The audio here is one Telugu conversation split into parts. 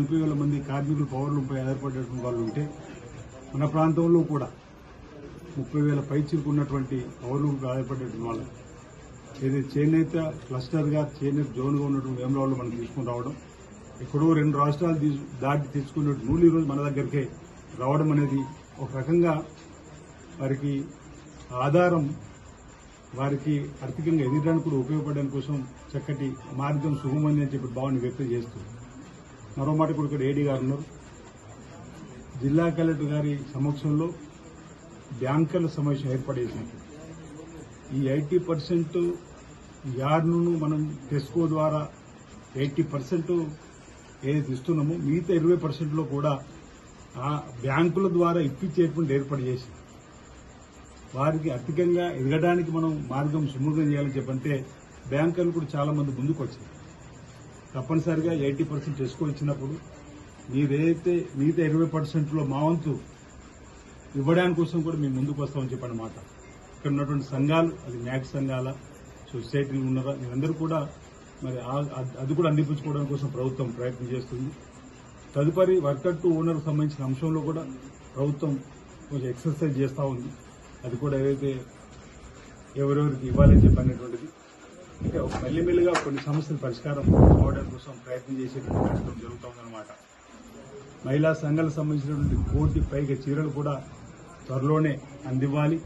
నలభై వేల మంది కార్మికులు పౌరులపై ఆధారపడేటువంటి వాళ్ళు ఉంటే మన ప్రాంతంలో కూడా ముప్పై వేల పైచిలకు ఉన్నటువంటి పౌరులకు ఆధారపడేటువంటి వాళ్ళు. ఏదైతే చేనేత క్లస్టర్గా చేనేత జోన్గా ఉన్నటువంటి వేమరావులు మనం తీసుకుని రావడం ఎక్కడో రెండు రాష్ట్రాలు దాటి తెచ్చుకున్న నూలు ఈరోజు మన దగ్గరికే రావడం అనేది ఒక రకంగా వారికి ఆధారం వారికి ఆర్థికంగా ఎదగడానికి కూడా ఉపయోగపడడానికి కోసం చక్కటి మార్గం సుగమని అని చెప్పి భావన వ్యక్తం చేస్తుంది. మరో మాట కూడా ఇక్కడ ఏడీ గారు ఉన్నారు. జిల్లా కలెక్టర్ గారి సమక్షంలో బ్యాంకర్ల సమావేశం ఏర్పడేసినట్టు ఈ ఎయిటీ పర్సెంట్ యార్డును మనం టెస్కో ద్వారా ఎయిటీ పర్సెంట్ ఏదైతే ఇస్తున్నామో మిగతా ఇరవై పర్సెంట్లో కూడా ఆ బ్యాంకుల ద్వారా ఇప్పించేటువంటి ఏర్పాటు చేసి వారికి ఆర్థికంగా ఎదగడానికి మనం మార్గం సుముఖం చేయాలని చెప్పంటే బ్యాంకర్లు కూడా చాలా మంది ముందుకు వచ్చారు తప్పనిసరిగా ఎయిటీ పర్సెంట్ ఎస్కో ఇచ్చినప్పుడు మీరేదైతే మిగతా ఇరవై పర్సెంట్లో మా వంతు ఇవ్వడానికి కోసం కూడా మేము ముందుకు వస్తామని చెప్పిన మాట. ఇక్కడ ఉన్నటువంటి సంఘాలు అది మ్యాక్ సంఘాల సొసైటీలు ఉన్నారా మీరందరూ కూడా మరి ఆ- అది- అది కూడా అందిపించుకోవడం కోసం ప్రభుత్వం ప్రయత్నం చేస్తుంది. తదుపరి వర్కర్ టు ఓనర్ సంబంధించిన అంశంలో కూడా ప్రభుత్వం కొంచెం ఎక్సర్సైజ్ చేస్తూ ఉంది. అది కూడా ఏదైతే ఎవరెవరికి ఇవ్వాలని చెప్పి అనేటువంటిది అంటే మెల్లిమెల్లిగా కొన్ని సమస్యల పరిష్కారం కావడం కోసం ప్రయత్నం చేసేటువంటి కార్యక్రమం జరుగుతుందన్నమాట. మహిళా సంఘాలకు సంబంధించినటువంటి కోటి పైగా చీరలు కూడా త్వరలోనే అందివ్వాలి.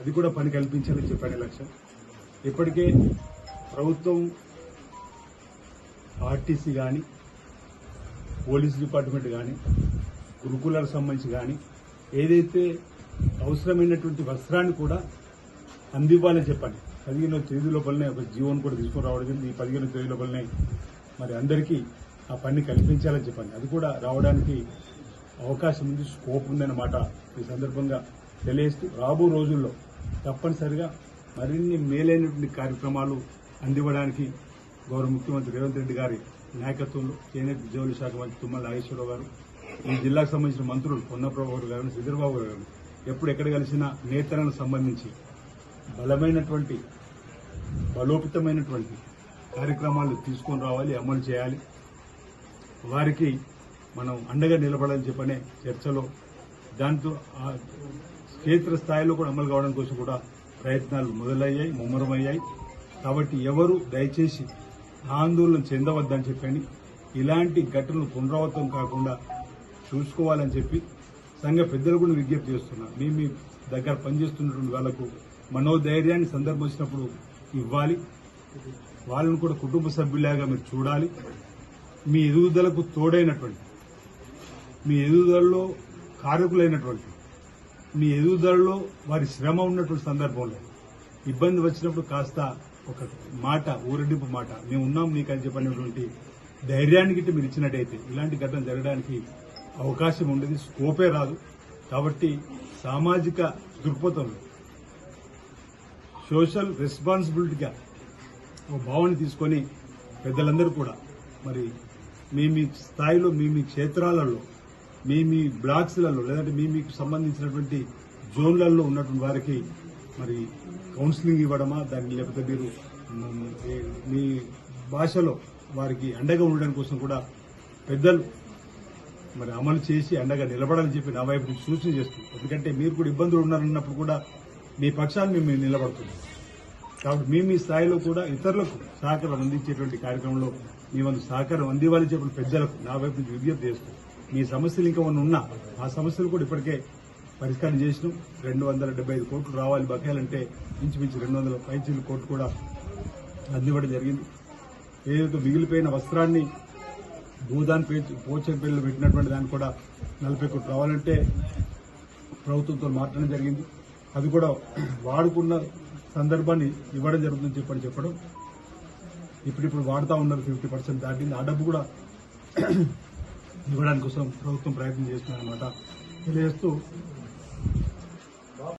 అది కూడా పని కల్పించాలని చెప్పాను లక్ష్యం. ఇప్పటికే ప్రభుత్వం ఆర్టీసీ కానీ పోలీస్ డిపార్ట్మెంట్ కానీ గురుకులకు సంబంధించి కానీ ఏదైతే అవసరమైనటువంటి వస్త్రాన్ని కూడా అందివ్వాలని చెప్పండి. పదిహేనో తేదీ లోపలనే ఒక జీవోని కూడా తీసుకుని రావడం జరిగింది. ఈ పదిహేనో తేదీ లోపలనే మరి అందరికీ ఆ పని కల్పించాలని చెప్పండి. అది కూడా రావడానికి అవకాశం ఉంది స్కోప్ ఉందన్నమాట ఈ సందర్భంగా తెలియజేస్తూ రాబో రోజుల్లో తప్పనిసరిగా మరిన్ని మేలైనటువంటి కార్యక్రమాలు అందివ్వడానికి గౌరవ ముఖ్యమంత్రి రేవంత్ రెడ్డి గారి నాయకత్వంలో చేనేత జౌలి శాఖ మంత్రి తుమ్మల నాగేశ్వరరావు గారు ఈ జిల్లాకు సంబంధించిన మంత్రులు పొన్నప్రభు గారు శ్రీధర్బాబు గారు. ఎప్పుడు ఎక్కడ కలిసినా నేతలకు సంబంధించి బలమైనటువంటి బలోపితమైనటువంటి కార్యక్రమాలు తీసుకొని రావాలి అమలు చేయాలి. వారికి మనం అండగా నిలబడాలని చెప్పనే చర్చలో దాంతో క్షేత్ర స్థాయిలో కూడా అమలు కావడం కోసం కూడా ప్రయత్నాలు మొదలయ్యాయి ముమ్మరమయ్యాయి. కాబట్టి ఎవరు దయచేసి ఆందోళన చెందవద్దని చెప్పని ఇలాంటి ఘటనలు పునరావృతం కాకుండా చూసుకోవాలని చెప్పి సంఘ పెద్దలు కూడా విజ్ఞప్తి చేస్తున్నా. మీ మీ దగ్గర పనిచేస్తున్నటువంటి వాళ్ళకు మనోధైర్యాన్ని సందర్భం వచ్చినప్పుడు ఇవ్వాలి. వాళ్ళను కూడా కుటుంబ సభ్యులాగా మీరు చూడాలి. మీ ఎదుగుదలకు తోడైనటువంటి మీ ఎదుగుదలలో కారకులైనటువంటి మీ ఎదుగుదలలో వారి శ్రమ ఉన్నటువంటి సందర్భంలో ఇబ్బంది వచ్చినప్పుడు కాస్త ఒక మాట ఊరడింపు మాట మేము ఉన్నాం నీకు అని చెప్పినటువంటి ధైర్యానికి మీరు ఇచ్చినట్టయితే ఇలాంటి ఘటన జరగడానికి అవకాశం ఉండేది స్కోపే రాదు. కాబట్టి సామాజిక దృక్పథంలో సోషల్ రెస్పాన్సిబిలిటీగా ఒక భావన తీసుకొని పెద్దలందరూ కూడా మరి మీ మీ స్థాయిలో మీ మీ క్షేత్రాలలో మీ మీ బ్లాక్స్లలో లేదంటే మీ మీకు సంబంధించినటువంటి జోన్లలో ఉన్నటువంటి వారికి మరి కౌన్సిలింగ్ ఇవ్వడమా దాన్ని లేకపోతే మీరు మీ భాషలో వారికి అండగా ఉండడం కోసం కూడా పెద్దలు మరి అమలు చేసి అండగా నిలబడాలని చెప్పి నా వైపు నుంచి సూచన చేస్తుంది ఎందుకంటే మీరు కూడా ఇబ్బందులు ఉన్నారన్నప్పుడు కూడా మీ పక్షాన్ని మేము నిలబడుతున్నాం. కాబట్టి మీ మీ స్థాయిలో కూడా ఇతరులకు సహకారం అందించేటువంటి కార్యక్రమంలో మీ వంతు సహకారం అందివ్వాలని చెప్పిన పెద్దలకు నా వైపు నుంచి విజ్ఞప్తి చేస్తూ మీ సమస్యలు ఇంకా ఉన్న ఉన్నా ఆ సమస్యలు కూడా ఇప్పటికే పరిష్కారం చేసినాం. రెండు వందల డెబ్బై ఐదు కోట్లు రావాలి బకాయిలంటే ఇంచుమించు రెండు వందల పైచీల కోట్లు కూడా అందివ్వడం జరిగింది. ఏదైతే మిగిలిపోయిన వస్త్రాన్ని భూదాన్ పోచంపల్లిలో పెట్టినటువంటి దాన్ని కూడా నలభై కోట్లు రావాలంటే ప్రభుత్వంతో మాట్లాడడం జరిగింది. అది కూడా వాడుకున్న సందర్భాన్ని ఇవ్వడం జరుగుతుందని చెప్పని చెప్పడం. ఇప్పుడిప్పుడు వాడుతూ ఉన్నారు ఫిఫ్టీ పర్సెంట్ దాటింది. ఆ డబ్బు కూడా ఇవ్వడానికి కోసం ప్రభుత్వం ప్రయత్నం చేస్తుందన్నమాట. తెలియజేస్తూ